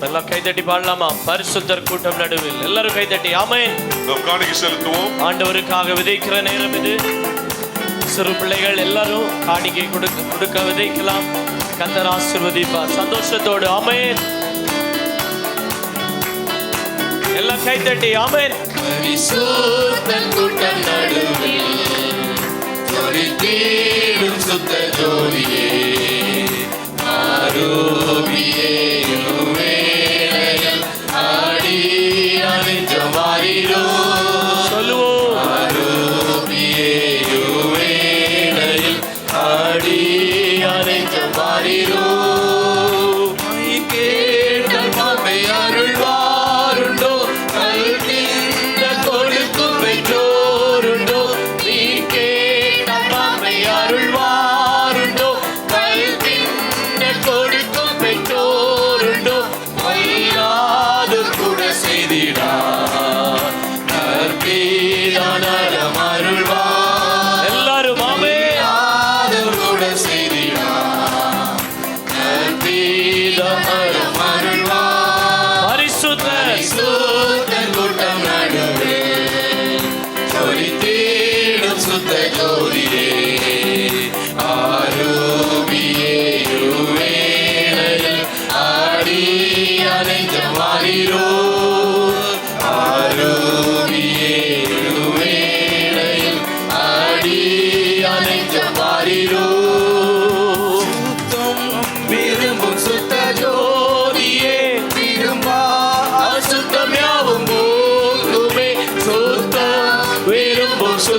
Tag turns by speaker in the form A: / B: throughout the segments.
A: எல்லாம் கைதட்டி பாடலாமா? பரிசுத்தர் கூட்டம் நடுவில். எல்லாரும் கைதட்டி ஆமென்.
B: நாம் காணிக்கை செலுத்துவோம்.
A: ஆண்டவருக்காக விதைக்கிற நேரம் இது. சிறு பிள்ளைகள் எல்லாரும் காணிக்கை கொடுக்க கொடுக்க விதைக்கலாம். கத்தர் ஆசிர்வதிப்பார். சந்தோஷத்தோடு ஆமென். எல்லாம் கைத்தட்டி ஆமென்.
C: ஆடி அணிஞ்சமாறிரோ கேட்டல் തേടും സുദ്ധ ഗൗരിയെ ആരോപിയേരു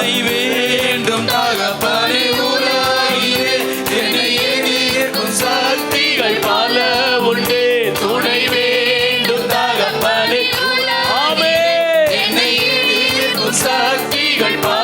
A: துணை வேண்டும். தகப்பனை
D: உலகிலே என்னை எதிர்க்கும்
C: சக்திகள் பல உண்டு. துணை வேண்டும் தகப்பனை. ஆமே என்னை எதிர்க்கும் சக்திகள் பல